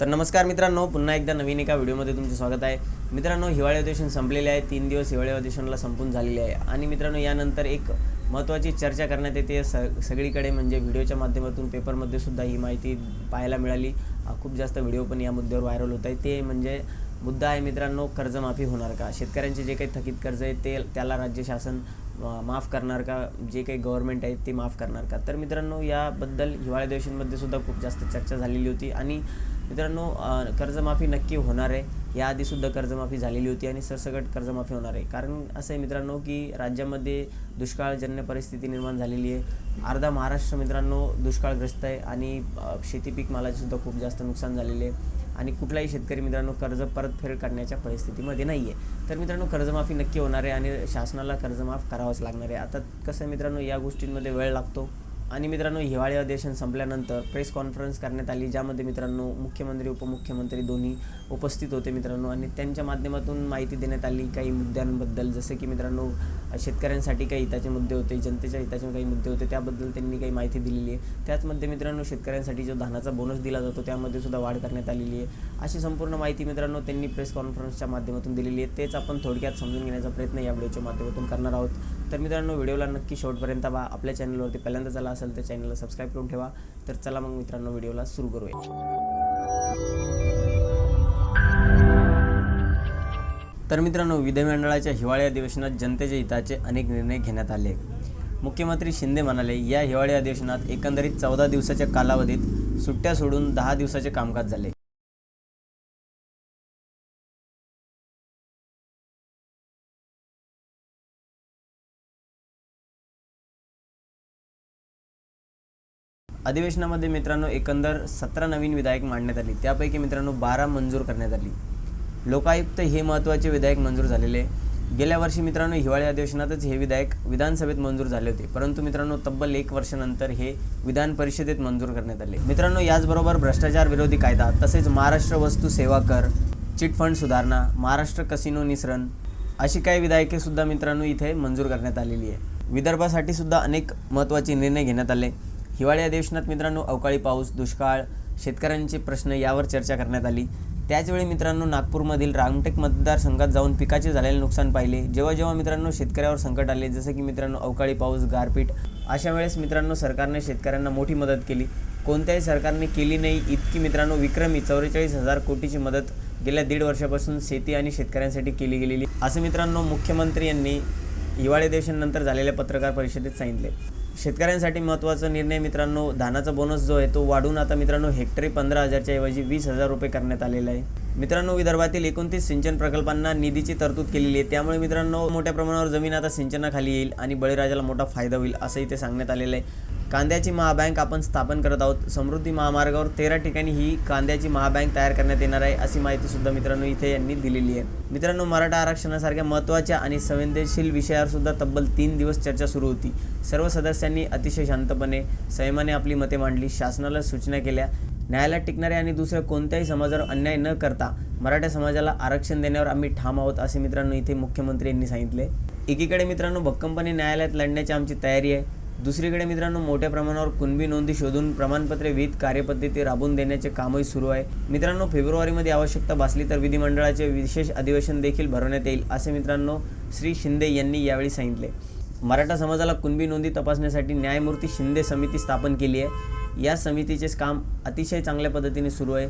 तर नमस्कार मित्रांनो पुन्हा एकदा नवीन एका व्हिडिओमध्ये तुमचं स्वागत आहे. मित्रांनो हिवाळी अधिवेशन संपलेले आहे तीन दिवस हिवाळी अधिवेशनाला संपून झालेले आहे. आणि मित्रांनो यानंतर एक महत्त्वाची चर्चा करण्यात येते. स सगळीकडे म्हणजे व्हिडिओच्या माध्यमातून पेपरमध्ये सुद्धा ही माहिती पाहायला मिळाली. खूप जास्त व्हिडिओ पण या मुद्द्यावर व्हायरल होत आहे. ते म्हणजे मुद्दा आहे मित्रांनो कर्जमाफी होणार का? शेतकऱ्यांचे जे काही थकीत कर्ज आहे ते त्याला राज्य शासन माफ करणार का? जे काही गव्हर्नमेंट आहे ते माफ करणार का? तर मित्रांनो याबद्दल हिवाळी अधिवेशनमध्ये सुद्धा खूप जास्त चर्चा झालेली होती. आणि मित्रांनो कर्जमाफी नक्की होणार आहे. याआधीसुद्धा कर्जमाफी झालेली होती आणि सरसकट कर्जमाफी होणार आहे. कारण असं आहे मित्रांनो की राज्यामध्ये दुष्काळजन्य परिस्थिती निर्माण झालेली आहे. अर्धा महाराष्ट्र मित्रांनो दुष्काळग्रस्त आहे आणि शेतीपीक शेती पीक खूप जास्त नुकसान झालेले आहे. आणि कुठलाही शेतकरी मित्रांनो कर्ज परतफेड करण्याच्या परिस्थितीमध्ये नाही आहे. तर मित्रांनो कर्जमाफी नक्की होणार आहे आणि शासनाला कर्जमाफ करावंच लागणार आहे. आता कसं आहे मित्रांनो या गोष्टींमध्ये वेळ लागतो. आणि मित्रांनो हिवाळी अधिवेशन संपल्यानंतर प्रेस कॉन्फरन्स करण्यात आली ज्यामध्ये मित्रांनो मुख्यमंत्री उपमुख्यमंत्री दोन्ही उपस्थित होते मित्रांनो. आणि त्यांच्या माध्यमातून माहिती देण्यात आली काही मुद्द्यांबद्दल जसे की मित्रांनो शेतकऱ्यांसाठी काही हिताचे मुद्दे होते जनतेच्या हिताचे काही मुद्दे होते त्याबद्दल त्यांनी काही माहिती दिलेली आहे. त्याचमध्ये मित्रांनो शेतकऱ्यांसाठी जो धानाचा बोनस दिला जातो त्यामध्ये सुद्धा वाढ करण्यात आलेली आहे. अशी संपूर्ण माहिती मित्रांनो त्यांनी प्रेस कॉन्फरन्सच्या माध्यमातून दिलेली आहे. तेच आपण थोडक्यात समजून घेण्याचा प्रयत्न या व्हिडिओच्या माध्यमातून करणार आहोत. तर मित्रांनो व्हिडिओला नक्की शेवटपर्यंत पहा. आपल्या चॅनलवरती पहिल्यांदा झाला असेल तर चॅनलला सबस्क्राईब करून ठेवा. तर चला मग मित्रांनो व्हिडिओला सुरू करूया. तर मित्रांनो विधिमंडळाच्या हिवाळी अधिवेशनात जनतेच्या हिताचे अनेक निर्णय घेण्यात आले. मुख्यमंत्री शिंदे म्हणाले या हिवाळी अधिवेशनात एकंदरीत चौदा दिवसाच्या कालावधीत सुट्ट्या सोडून दहा दिवसाचे कामकाज झाले. अधिवेशनामध्ये मित्रांनो एकंदर सतरा नवीन विधायक मांडण्यात आली. त्यापैकी मित्रांनो बारा मंजूर करण्यात आली. लोकायुक्त हे महत्त्वाचे विधायक मंजूर झालेले. गेल्या वर्षी मित्रांनो हिवाळी अधिवेशनातच हे विधायक विधानसभेत मंजूर झाले होते. परंतु मित्रांनो तब्बल एक वर्षानंतर हे विधान परिषदेत मंजूर करण्यात आले. मित्रांनो याचबरोबर भ्रष्टाचार विरोधी कायदा तसेच महाराष्ट्र वस्तू सेवा कर चिटफंड सुधारणा महाराष्ट्र कसिनो निसरण अशी काही विधायके सुद्धा मित्रांनो इथे मंजूर करण्यात आलेली आहे. विदर्भासाठी सुद्धा अनेक महत्त्वाचे निर्णय घेण्यात आले. हिवाळी अधिवेशनात मित्रांनो अवकाळी पाऊस दुष्काळ शेतकऱ्यांचे प्रश्न यावर चर्चा करण्यात आली. त्याचवेळी मित्रांनो नागपूरमधील रामटेक मतदारसंघात जाऊन पिकाचे झालेले नुकसान पाहिले. जेव्हा जेव्हा मित्रांनो शेतकऱ्यावर संकट आले जसं की मित्रांनो अवकाळी पाऊस गारपीट अशा वेळेस मित्रांनो सरकारने शेतकऱ्यांना मोठी मदत केली. कोणत्याही सरकारने केली नाही इतकी मित्रांनो विक्रमी चौवेचाळीस हजार कोटीची मदत गेल्या दीड वर्षापासून शेती आणि शेतकऱ्यांसाठी केली गेलेली. असं मित्रांनो मुख्यमंत्री यांनी हिवाळी अधिवेशनानंतर झालेल्या पत्रकार परिषदेत सांगितले. शेतकऱ्यांसाठी महत्त्वाचा निर्णय मित्रांनो धानाचा बोनस जो आहे तो वाढून आता मित्रांनो हेक्टरी पंधरा हजारच्या ऐवजी वीस हजार रुपये करण्यात आलेला आहे. मित्रांनो विदर्भातील एकोणतीस सिंचन प्रकल्पांना निधीची तरतूद केलेली आहे. त्यामुळे मित्रांनो मोठ्या प्रमाणावर जमीन आता सिंचनाखाली येईल आणि बळीराजाला मोठा फायदा होईल असं इथे सांगण्यात आलेलं आहे. कांद्याची महाबँक आपण स्थापन करत आहोत. समृद्धी महामार्गावर तेरा ठिकाणी ही कांद्याची महाबँक तयार करण्यात येणार आहे अशी माहिती सुद्धा मित्रांनो इथे यांनी दिलेली आहे. मित्रांनो मराठा आरक्षणासारख्या महत्त्वाच्या आणि संवेदनशील विषयावर सुद्धा तब्बल तीन दिवस चर्चा सुरू होती. सर्व सदस्यांनी अतिशय शांतपणे संयमाने आपली मते मांडली. शासनाला सूचना केल्या. न्यायालयात टिकणारे आणि दुसऱ्या कोणत्याही समाजावर अन्याय न करता मराठा समाजाला आरक्षण देण्यावर आम्ही ठाम आहोत असे मित्रांनो इथे मुख्यमंत्री यांनी सांगितले. एकीकडे मित्रांनो भक्कमपणे न्यायालयात लढण्याची आमची तयारी आहे. दुसरीकडे मित्रांनो मोठ्या प्रमाणावर कुणबी नोंदी शोधून प्रमाणपत्रे विहित कार्यपद्धती राबवून देण्याचे कामही सुरू आहे. मित्रांनो फेब्रुवारीमध्ये आवश्यकता भासली तर विधिमंडळाचे विशेष अधिवेशन देखील भरवण्यात येईल असे मित्रांनो श्री शिंदे यांनी यावेळी सांगितले. मराठा समाजाला कुणबी नोंदी तपासण्यासाठी न्यायमूर्ती शिंदे समिती स्थापन केली आहे. या समितीचे काम अतिशय चांगल्या पद्धतीने सुरू आहे.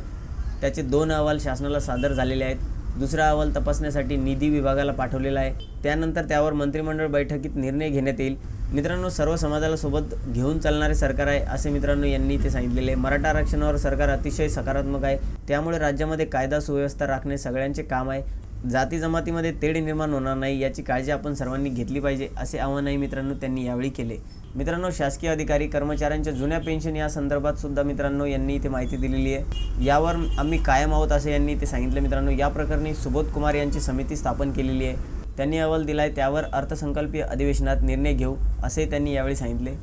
त्याचे दोन अहवाल शासनाला सादर झालेले आहेत. दुसरा अहवाल तपासण्यासाठी निधी विभागाला पाठवलेला आहे. त्यानंतर त्यावर मंत्रिमंडळ बैठकीत निर्णय घेण्यात येईल. मित्रांनो सर्व समाजाला सोबत घेऊन चालणारे सरकार आहे असे मित्रांनो यांनी ते सांगितलेले मराठा आरक्षणावर सरकार अतिशय सकारात्मक आहे. त्यामुळे राज्यामध्ये कायदा सुव्यवस्था राखणे सगळ्यांचे काम आहे. जाती जमातीमध्ये तेढ निर्माण होणार नाही याची काळजी आपण सर्वांनी घेतली पाहिजे असे आवाहनही मित्रांनो त्यांनी यावेळी केले. मित्रांनो शासकीय अधिकारी कर्मचाऱ्यांच्या जुन्या पेन्शन या संदर्भात सुद्धा मित्रांनो यांनी इथे माहिती दिलेली आहे. यावर आम्ही कायम आहोत असे यांनी इथे सांगितलं. मित्रांनो या प्रकरणी सुबोध कुमार यांची समिती स्थापन केलेली आहे. त्यांनी अहवाल दिलाय त्यावर अर्थसंकल्पीय अधिवेशनात निर्णय घेऊ असे त्यांनी यावेळी सांगितले.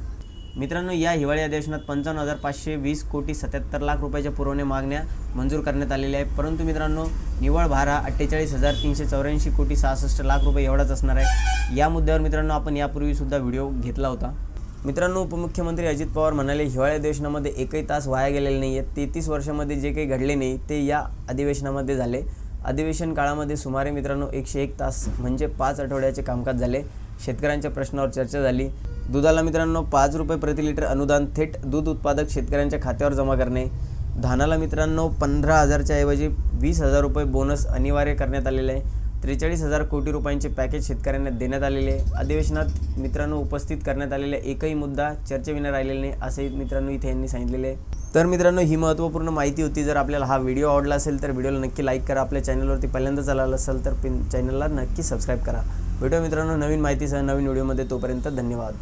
मित्रांनो या हिवाळी अधिवेशनात पंचावन्न हजार पाचशे वीस कोटी सत्याहत्तर लाख रुपयाच्या पुरवणे मागण्या मंजूर करण्यात आलेल्या आहेत. परंतु मित्रांनो निव्वळ भारा अठ्ठेचाळीस हजार तीनशे चौऱ्याऐंशी कोटी सहासष्ट लाख रुपये एवढाच असणार आहे. या मुद्द्यावर मित्रांनो आपण यापूर्वीसुद्धा व्हिडिओ घेतला होता. मित्रांनो उपमुख्यमंत्री अजित पवार म्हणाले हिवाळी अधिवेशनामध्ये एकही तास वाया गेलेले नाही आहेत तेहतीस वर्षामध्ये जे काही घडले नाही ते या अधिवेशनामध्ये झाले. अधिवेशन काळामध्ये सुमारे मित्रांनो एकशे एक तास म्हणजे पाच आठवड्याचे कामकाज झाले. शेतकऱ्यांच्या प्रश्नावर चर्चा झाली. दुधाला मित्रांनो पाच रुपये प्रति लिटर अनुदान थेट दूध उत्पादक शेतकऱ्यांच्या खात्यावर जमा करणे. धानाला मित्रांनो पंधरा हजारच्या ऐवजी वीस हजार रुपये बोनस अनिवार्य करण्यात आलेले आहे. त्रेचाळीस हजार कोटी रुपयांचे पॅकेज शेतकऱ्यांना देण्यात आलेले आहे. अधिवेशनात मित्रांनो उपस्थित करण्यात आलेले एकही मुद्दा चर्चेविना राहिलेला नाही असंही मित्रांनो इथे यांनी सांगितलेले आहे. तर मित्रांनो ही महत्त्वपूर्ण माहिती होती. जर आपल्याला हा व्हिडिओ आवडला असेल तर व्हिडिओला नक्की लाईक करा. आपल्या चॅनलवरती पहिल्यांदाच आला असेल तर पिन चॅनलला नक्की सबस्क्राईब करा. भेटूया मित्रांनो नवीन माहितीसह नवीन व्हिडिओमध्ये तोपर्यंत धन्यवाद.